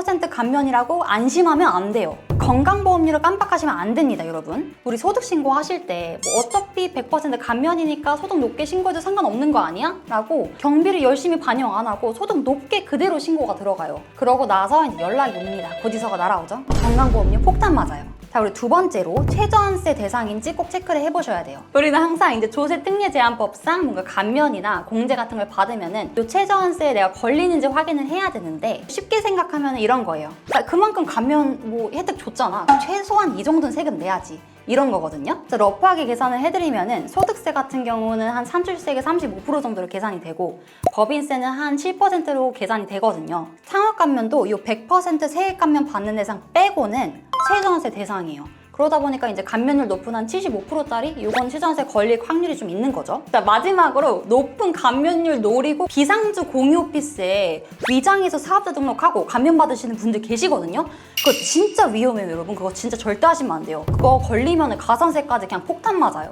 100% 감면이라고 안심하면 안 돼요. 건강보험료를 깜빡하시면 안 됩니다, 여러분. 우리 소득 신고 하실 때 뭐 어차피 100% 감면이니까 소득 높게 신고해도 상관없는 거 아니야? 라고 경비를 열심히 반영 안 하고 소득 높게 그대로 신고가 들어가요. 그러고 나서 연락이 옵니다. 고지서가 날아오죠. 건강보험료 폭탄 맞아요. 자, 우리 두 번째로 최저한세 대상인지 꼭 체크를 해보셔야 돼요. 우리는 항상 이제 조세 특례 제한법상 뭔가 감면이나 공제 같은 걸 받으면은 이 최저한세에 내가 걸리는지 확인을 해야 되는데 쉽게 생각하면 이런 거예요. 자, 그만큼 감면 뭐 혜택 줬잖아. 최소한 이 정도는 세금 내야지. 이런 거거든요. 러프하게 계산을 해드리면은 소득세 같은 경우는 한 산출세가 35% 정도로 계산이 되고 법인세는 한 7%로 계산이 되거든요. 상업감면도 이 100% 세액 감면 받는 대상 빼고는 최저한세 대상이에요. 그러다 보니까 이제 감면율 높은 한 75%짜리 이건 최저한세 걸릴 확률이 좀 있는 거죠. 자, 마지막으로 높은 감면율 노리고 비상주 공유 오피스에 위장해서 사업자 등록하고 감면 받으시는 분들 계시거든요. 그거 진짜 위험해요, 여러분. 그거 진짜 절대 하시면 안 돼요. 그거 걸리면 가산세까지 그냥 폭탄 맞아요.